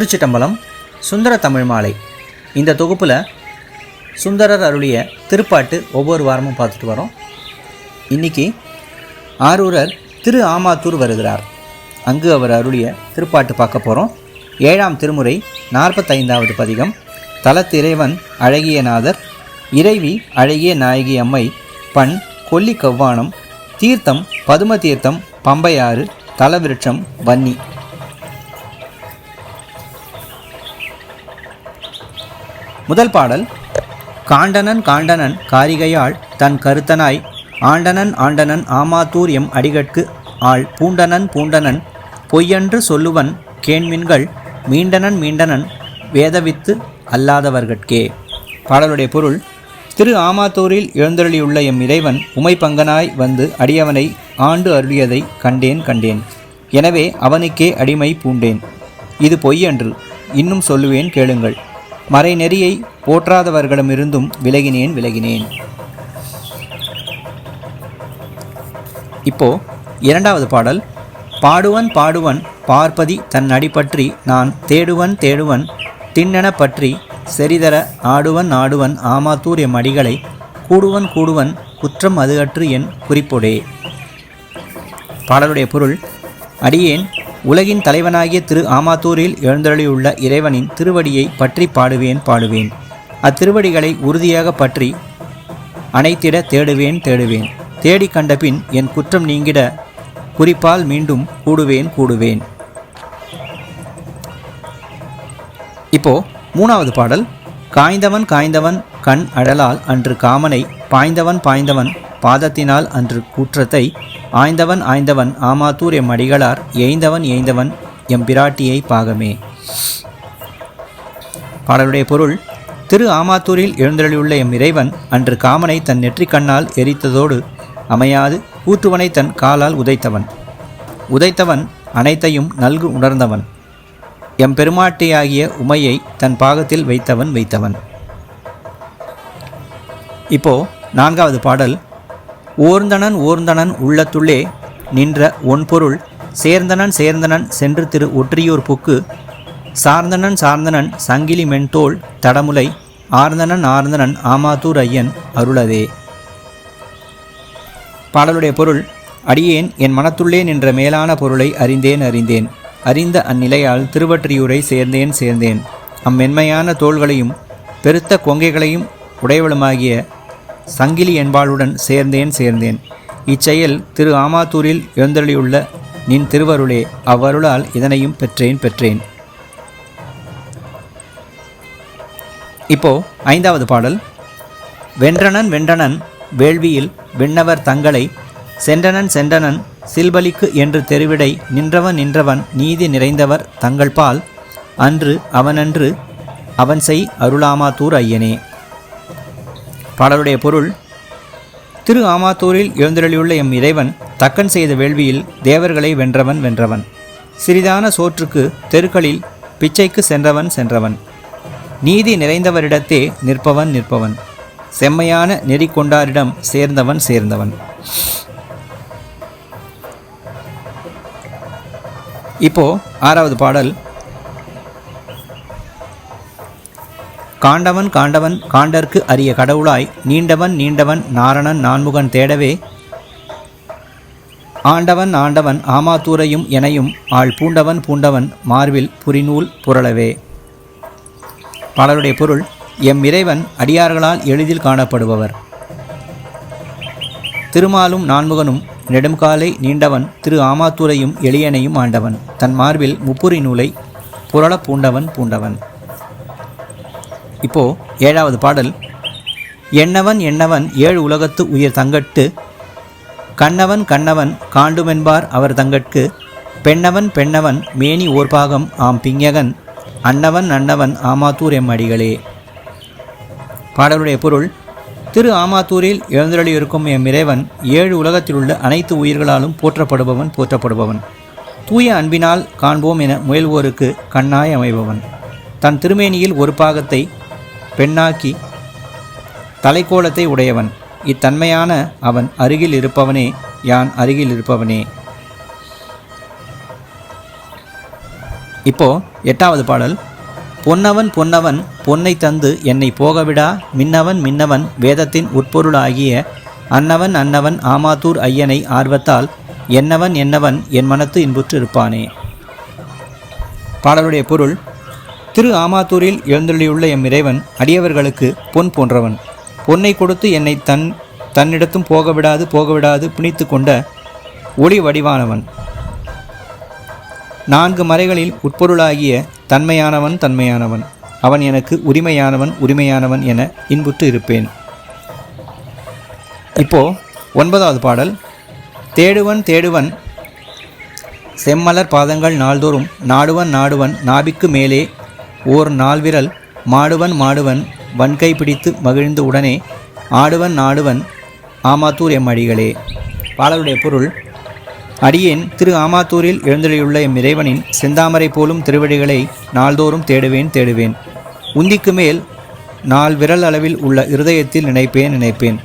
திருச்சிட்டம்பலம் சுந்தர தமிழ் மாலை. இந்த தொகுப்பில் சுந்தரர் அருளிய திருப்பாட்டு ஒவ்வொரு வாரமும் பார்த்துட்டு வரோம். இன்னைக்கு ஆரூரர் திரு ஆமாத்தூர் வருகிறார். அங்கு அவர் அருளிய திருப்பாட்டு பார்க்க போகிறோம் ஏழாம் திருமுறை நாற்பத்தைந்தாவது பதிகம். தலத்திறைவன் அழகியநாதர் இறைவி அழகிய நாயகி அம்மை பண் கொல்லி கவ்வானம் தீர்த்தம் பதும தீர்த்தம் பம்பையாறு தலவிருட்சம் வன்னி. முதல் பாடல் காண்டனன் காண்டனன் காரிகையாள் தன் கருத்தனாய் ஆண்டனன் ஆண்டனன் ஆமாத்தூர் எம் அடிகட்கு ஆள் பூண்டனன் பூண்டனன் பொய்யன்று சொல்லுவன் கேண்மின்கள் மீண்டனன் மீண்டனன் வேதவித்து அல்லாதவர்கட்கே. பாடலுடைய பொருள் திரு ஆமாத்தூரில் எழுந்தருளியுள்ள எம் இறைவன் உமை பங்கனாய் வந்து அடியவனை ஆண்டு அருளியதை கண்டேன் கண்டேன். எனவே அவனுக்கே அடிமை பூண்டேன். இது பொய்யன்று இன்னும் சொல்லுவேன் கேளுங்கள். மறைநெறியை போற்றாதவர்களிடமிருந்தும் விலகினேன் விலகினேன். இப்போ இரண்டாவது பாடல். பாடுவன் பாடுவன் பார்ப்பதி தன் அடிபற்றி நான் தேடுவன் தேடுவன் திண்ணென பற்றி செறிதர ஆடுவன் ஆடுவன் ஆமாத்தூர் எம் அடிகளை கூடுவன் கூடுவன் குற்றம் அது அற்று என் குறிப்பொடே. பாடலுடைய பொருள் அடியேன் உலகின் தலைவனாகிய திரு ஆமாத்தூரில் எழுந்தருளியுள்ள இறைவனின் திருவடியை பற்றி பாடுவேன் பாடுவேன். அத்திருவடிகளை உறுதியாக பற்றி அணைத்திட தேடுவேன் தேடுவேன். தேடி கண்டபின் என் குற்றம் நீங்கிட குறிப்பால் மீண்டும் கூடுவேன் கூடுவேன். இப்போ மூணாவது பாடல். காய்ந்தவன் காய்ந்தவன் கண் அழலால் அன்று காமனை பாய்ந்தவன் பாய்ந்தவன் பாதத்தினால் அன்று கூற்றத்தை ஆய்ந்தவன் ஆய்ந்தவன் ஆமாத்தூர் எம் அடிகளார் ஏய்ந்தவன் ஏய்ந்தவன் எம் பிராட்டியை பாகமே. பாடலுடைய பொருள் திரு ஆமாத்தூரில் எழுந்தருளியுள்ள எம் இறைவன் அன்று காமனை தன் நெற்றிக் கண்ணால் எரித்ததோடு அமையாது கூற்றுவனை தன் காலால் உதைத்தவன். உதைத்தவன் அனைத்தையும் நல்கு உணர்ந்தவன். எம் பெருமாட்டியாகிய உமையை தன் பாகத்தில் வைத்தவன் வைத்தவன். இப்போ நான்காவது பாடல் ஓர்ந்தனன் ஓர்ந்தனன் உள்ளத்துள்ளே நின்ற ஒன்பொருள் சேர்ந்தனன் சேர்ந்தனன் சென்று திரு ஒற்றியூர் புக்கு. சார்ந்தனன் சார்ந்தனன் சங்கிலி மென்தோள் தடமுலை ஆர்ந்தனன் ஆர்ந்தனன் ஆமாத்தூர் ஐயன் அருளதே. பாடலுடைய பொருள் அடியேன் என் மனத்துள்ளே நின்ற மேலான பொருளை அறிந்தேன் அறிந்தேன். அறிந்த அந்நிலையால் திருவற்றியூரை சேர்ந்தேன் சேர்ந்தேன். அம்மென்மையான தோள்களையும் பெருத்த கொங்கைகளையும் உடையவளுமாகிய சங்கிலி என்பாளுடன் சேர்ந்தேன் சேர்ந்தேன். இச்செயல் திரு ஆமாத்தூரில் எழுந்தருளியுள்ள நின் திருவருளே அவ்வருளால் இதனையும் பெற்றேன் பெற்றேன். இப்போ ஐந்தாவது பாடல். வென்றனன் வென்றனன் வேள்வியில் விண்ணவர் தங்களை சென்றனன் சென்றனன் சில்பலிக்கு என்று தெருவிடை நின்றவன் நின்றவன் நீதி நிறைந்தவர் தங்கள் பால் அன்று அவனன்று அவன் செய் அருளாமாத்தூர் ஐயனே. பாடலுடைய பொருள் திரு ஆமாத்தூரில் எழுந்தருளியுள்ள எம் இறைவன் தக்கன் செய்த வேள்வியில் தேவர்களை வென்றவன் வென்றவன். சிறிதான சோற்றுக்கு தெருக்களில் பிச்சைக்கு சென்றவன் சென்றவன். நீதி நிறைந்தவரிடத்தே நிற்பவன் நிற்பவன். செம்மையான நெறி கொண்டாரிடம் சேர்ந்தவன் சேர்ந்தவன். இப்போ ஆறாவது பாடல் காண்டவன் காண்டவன் காண்டற்கு அரிய கடவுளாய் நீண்டவன் நீண்டவன் நாரணன் நான்முகன் தேடவே. ஆண்டவன் ஆண்டவன் ஆமாத்தூரையும் எனையும் ஆள் பூண்டவன் பூண்டவன் மார்பில் புரிநூல் புரளவே. பாடலுடைய பொருள் எம் இறைவன் அடியார்களால் எளிதில் காணப்படுபவர். திருமாலும் நான்முகனும் நெடும்காலை நீண்டவன் திரு ஆமாத்துரையும் எளியனையும் ஆண்டவன். தன் மார்பில் முப்புரி நூலை புரள பூண்டவன் பூண்டவன். இப்போ ஏழாவது பாடல். எண்ணவன் எண்ணவன் ஏழு உலகத்து உயிர் தங்கட்டு கண்ணவன் கண்ணவன் காண்டுமென்பார் அவர் தங்கட்கு பெண்ணவன் பெண்ணவன் மேனி ஓர்பாகம் ஆம் பிஞகன் அன்னவன் அன்னவன் ஆமாத்தூர் எம் அடிகளே. பாடலுடைய பொருள் திரு ஆமாத்தூரில் எழுந்தருளியிருக்கும் எம் இறைவன் ஏழு உலகத்திலுள்ள அனைத்து உயிர்களாலும் போற்றப்படுபவன் போற்றப்படுபவன். தூய அன்பினால் காண்போம் என முயல்வோருக்கு கண்ணாய் அமைபவன். தன் திருமேனியில் ஒரு பாகத்தை பெண்ணாக்கி தலைக்கோலத்தை உடையவன். இத்தன்மையான அவன் அருகில் இருப்பவனே யான் அருகில் இருப்பவனே. இப்போ எட்டாவது பாடல். பொன்னவன் பொன்னவன் பொன்னை தந்து என்னை போகவிடா. மின்னவன் மின்னவன் வேதத்தின் உட்பொருளாகிய அன்னவன் அன்னவன் ஆமாத்தூர் ஐயனை ஆர்வத்தால் என்னவன் என்னவன் என் மனத்து இன்புற்று இருப்பானே பாடலுடைய பொருள் திரு ஆமாத்தூரில் எழுந்தள்ளியுள்ள எம் இறைவன் அடியவர்களுக்கு பொன் போன்றவன். பொன்னை கொடுத்து என்னை தன் தன்னிடத்தும் போகவிடாது போகவிடாது பிணித்து கொண்ட ஒளி வடிவானவன். நான்கு மறைகளில் உட்பொருளாகிய தன்மையானவன் தன்மையானவன். அவன் எனக்கு உரிமையானவன் உரிமையானவன் என இன்புற்று இருப்பேன். இப்போ ஒன்பதாவது பாடல். தேடுவன் தேடுவன் செம்மலர் பாதங்கள் நாள்தோறும் நாடுவன் நாடுவன் நாபிக்கு மேலே ஓர் நால்விரல் மாடுவன் மாடுவன் வன்கை பிடித்து மகிழ்ந்து உடனே ஆடுவன் நாடுவன் ஆமாத்தூர் எம் அடிகளே. பாடலுடைய பொருள் அடியேன் திரு ஆமாத்தூரில் எழுந்தருளியுள்ள எம் இறைவனின் செந்தாமரை போலும் திருவடிகளை நாள்தோறும் தேடுவேன் தேடுவேன். உந்திக்கு மேல் நால் விரல் அளவில் உள்ள இருதயத்தில் நினைப்பேன் நினைப்பேன்.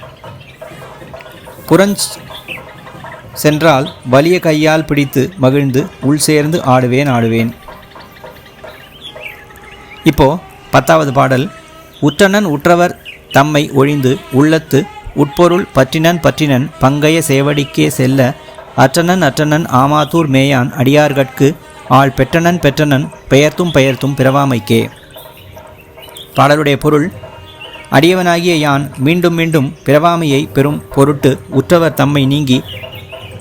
புறஞ்ச் சென்றால் வலிய கையால் பிடித்து மகிழ்ந்து உள் சேர்ந்து ஆடுவேன் ஆடுவேன். இப்போ பத்தாவது பாடல். உற்றனன் உற்றவர் தம்மை ஒழிந்து உள்ளத்து உட்பொருள் பற்றினன் பற்றினன் பங்கைய சேவடிக்கே செல்ல அற்றனன் அற்றனன் ஆமாத்தூர் மேயான் அடியார்கட்கு ஆள் பெற்றனன் பெற்றனன் பெயர்த்தும் பெயர்த்தும் பிறவாமைக்கே. பாடலுடைய பொருள் அடியவனாகிய யான் மீண்டும் மீண்டும் பிறவாமையை பெறும் பொருட்டு உற்றவர் தம்மை நீங்கி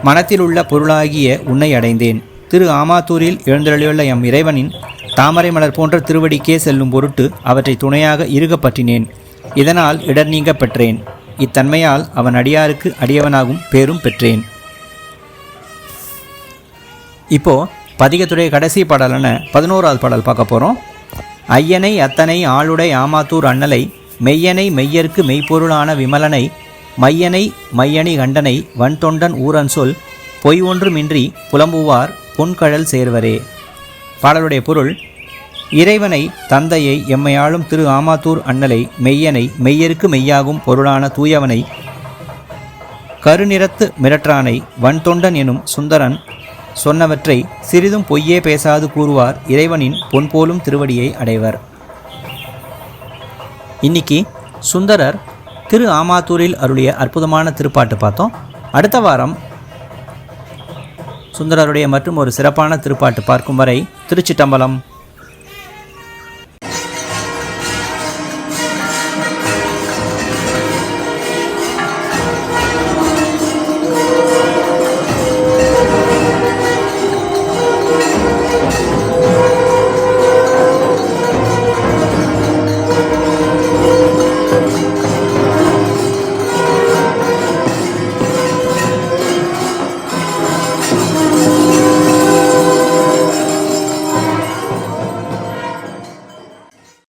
மனத்திலுள்ள பொருளாகிய உன்னை அடைந்தேன். திரு ஆமாத்தூரில் எழுந்தருளியுள்ள எம் இறைவனின் தாமரை மலர் போன்ற திருவடிக்கே செல்லும் பொருட்டு அவற்றை துணையாக இருகப்பற்றினேன். பற்றினேன் இதனால் இடர் நீங்க பெற்றேன். இத்தன்மையால் அவன் அடியாருக்கு அடியவனாகும் பேரும் பெற்றேன். இப்போ பதிகத்துடைய கடைசி பாடலான பதினோராவது பாடல் பார்க்க போகிறோம் ஐயனை அத்தனை ஆளுடை ஆமாத்தூர் அண்ணலை மெய்யனை மெய்யர்க்கு மெய்ப்பொருளான விமலனை மையனை மையணி கண்டனை வன்தொண்டன் ஊரன் சொல் பொய் ஒன்றுமின்றி புலம்புவார் பொன்கழல் சேர்வரே. பாடலுடைய பொருள் இறைவனை தந்தையை எம்மையாளும் திரு ஆமாத்தூர் அண்ணலை மெய்யனை மெய்யருக்கு மெய்யாகும் பொருளான தூயவனை கருநிறத்து மிரற்றானை வன்தொண்டன் எனும் சுந்தரன் சொன்னவற்றை சிறிதும் பொய்யே பேசாது கூறுவார் இறைவனின் பொன்போலும் திருவடியை அடைவர். இன்னைக்கு சுந்தரர் திரு ஆமாத்தூரில் அருளிய அற்புதமான திருப்பாட்டு பார்த்தோம். அடுத்த வாரம் சுந்தரருடைய மற்றும் ஒரு சிறப்பான திருப்பாட்டு பார்க்கும் வரை திருச்சிட்டம்பலம்